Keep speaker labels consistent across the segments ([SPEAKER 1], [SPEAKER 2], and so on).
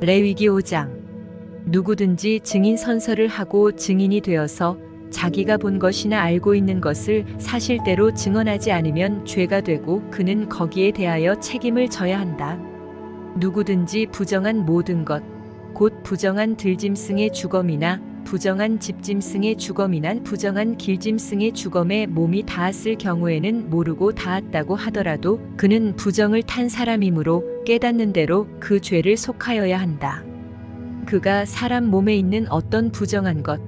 [SPEAKER 1] 레위기 5장 누구든지 증인 선서를 하고 증인이 되어서 자기가 본 것이나 알고 있는 것을 사실대로 증언하지 않으면 죄가 되고 그는 거기에 대하여 책임을 져야 한다. 누구든지 부정한 모든 것, 곧 부정한 들짐승의 주검이나 부정한 집짐승의 주검이나 부정한 길짐승의 주검에 몸이 닿았을 경우에는 모르고 닿았다고 하더라도 그는 부정을 탄 사람이므로 깨닫는 대로 그 죄를 속하여야 한다. 그가 사람 몸에 있는 어떤 부정한 것,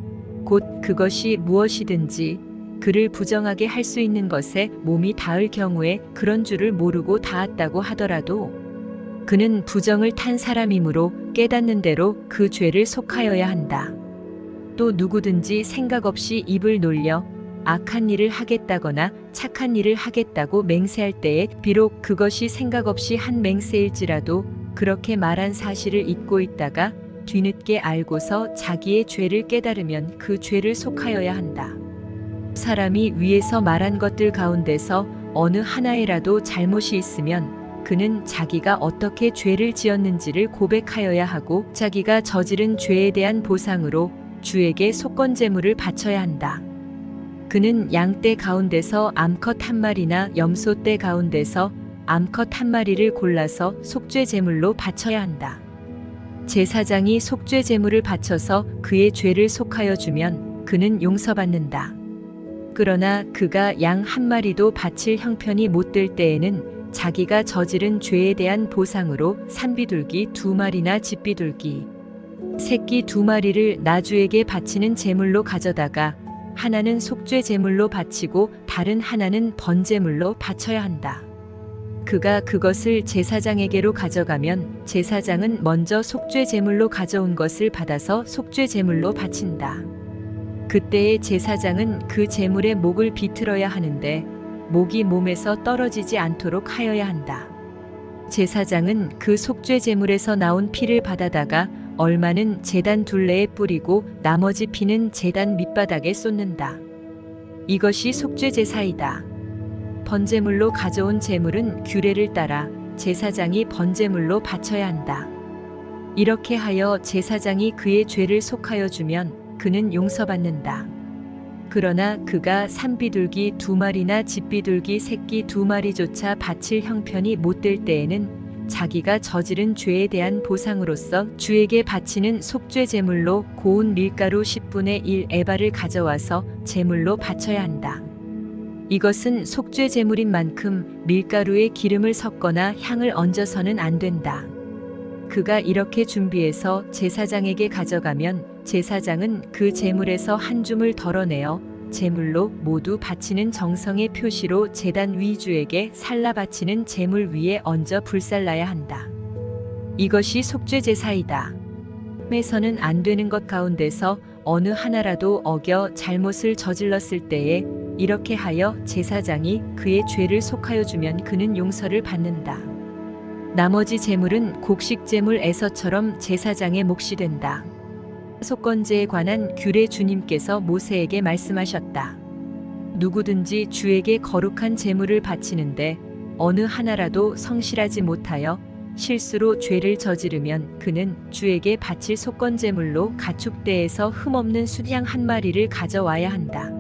[SPEAKER 1] 곧 그것이 무엇이든지 그를 부정하게 할 수 있는 것에 몸이 닿을 경우에 그런 줄을 모르고 닿았다고 하더라도 그는 부정을 탄 사람이므로 깨닫는 대로 그 죄를 속하여야 한다. 또 누구든지 생각 없이 입을 놀려 악한 일을 하겠다거나 착한 일을 하겠다고 맹세할 때에 비록 그것이 생각 없이 한 맹세일지라도 그렇게 말한 사실을 잊고 있다가 뒤늦게 알고서 자기의 죄를 깨달으면 그 죄를 속하여야 한다. 사람이 위에서 말한 것들 가운데서 어느 하나에라도 잘못이 있으면 그는 자기가 어떻게 죄를 지었는지를 고백하여야 하고 자기가 저지른 죄에 대한 보상으로 주에게 속건 제물을 바쳐야 한다. 그는 양떼 가운데서 암컷 한 마리나 염소떼 가운데서 암컷 한 마리를 골라서 속죄 제물로 바쳐야 한다. 제사장이 속죄 제물을 바쳐서 그의 죄를 속하여 주면 그는 용서받는다. 그러나 그가 양 한 마리도 바칠 형편이 못 될 때에는 자기가 저지른 죄에 대한 보상으로 산비둘기 두 마리나 집비둘기 새끼 두 마리를 나주에게 바치는 제물로 가져다가 하나는 속죄 제물로 바치고 다른 하나는 번제물로 바쳐야 한다. 그가 그것을 제사장에게로 가져가면 제사장은 먼저 속죄 제물로 가져온 것을 받아서 속죄 제물로 바친다. 그때의 제사장은 그 제물의 목을 비틀어야 하는데 목이 몸에서 떨어지지 않도록 하여야 한다. 제사장은 그 속죄 제물에서 나온 피를 받아다가 얼마는 제단 둘레에 뿌리고 나머지 피는 제단 밑바닥에 쏟는다. 이것이 속죄 제사이다. 번제물로 가져온 제물은 규례를 따라 제사장이 번제물로 바쳐야 한다. 이렇게 하여 제사장이 그의 죄를 속하여 주면 그는 용서받는다. 그러나 그가 산비둘기 두 마리나 집비둘기 새끼 두 마리조차 바칠 형편이 못 될 때에는 자기가 저지른 죄에 대한 보상으로서 주에게 바치는 속죄 제물로 고운 밀가루 10분의 1 에바를 가져와서 제물로 바쳐야 한다. 이것은 속죄 제물인 만큼 밀가루에 기름을 섞거나 향을 얹어서는 안 된다. 그가 이렇게 준비해서 제사장에게 가져가면 제사장은 그 제물에서 한 줌을 덜어내어 제물로 모두 바치는 정성의 표시로 제단 위주에게 살라 바치는 제물 위에 얹어 불살라야 한다. 이것이 속죄 제사이다. 에서는 안 되는 것 가운데서 어느 하나라도 어겨 잘못을 저질렀을 때에 이렇게 하여 제사장이 그의 죄를 속하여 주면 그는 용서를 받는다. 나머지 제물은 곡식 제물 에서처럼 제사장의 몫이 된다. 속건제에 관한 규례 주님께서 모세에게 말씀하셨다. 누구든지 주에게 거룩한 제물을 바치는데 어느 하나라도 성실하지 못하여 실수로 죄를 저지르면 그는 주에게 바칠 속건제물로 가축대에서 흠없는 순양 한 마리를 가져와야 한다.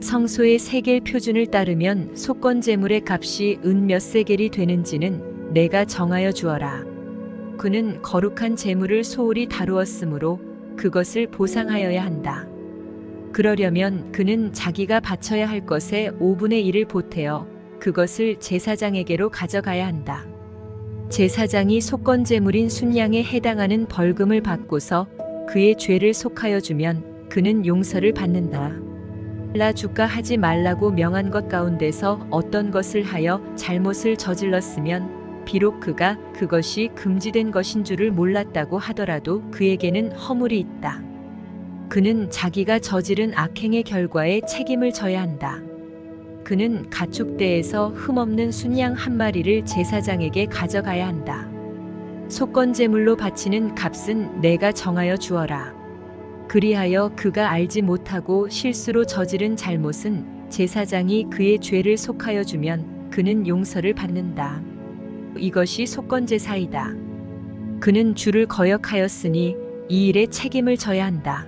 [SPEAKER 1] 성소의 세겔 표준을 따르면 속건제물의 값이 은 몇 세겔이 되는지는 내가 정하여 주어라. 그는 거룩한 제물을 소홀히 다루었으므로 그것을 보상하여야 한다. 그러려면 그는 자기가 바쳐야 할 것의 5분의 1을 보태어 그것을 제사장에게로 가져가야 한다. 제사장이 속건 제물인 순양에 해당하는 벌금을 받고서 그의 죄를 속하여 주면 그는 용서를 받는다. 라 주가 하지 말라고 명한 것 가운데서 어떤 것을 하여 잘못을 저질렀으면 비록 그가 그것이 금지된 것인 줄을 몰랐다고 하더라도 그에게는 허물이 있다. 그는 자기가 저지른 악행의 결과에 책임을 져야 한다. 그는 가축대에서 흠없는 순양 한 마리를 제사장에게 가져가야 한다. 속건제물로 바치는 값은 내가 정하여 주어라. 그리하여 그가 알지 못하고 실수로 저지른 잘못은 제사장이 그의 죄를 속하여 주면 그는 용서를 받는다. 이것이 속건제사이다. 그는 주를 거역하였으니 이 일에 책임을 져야 한다.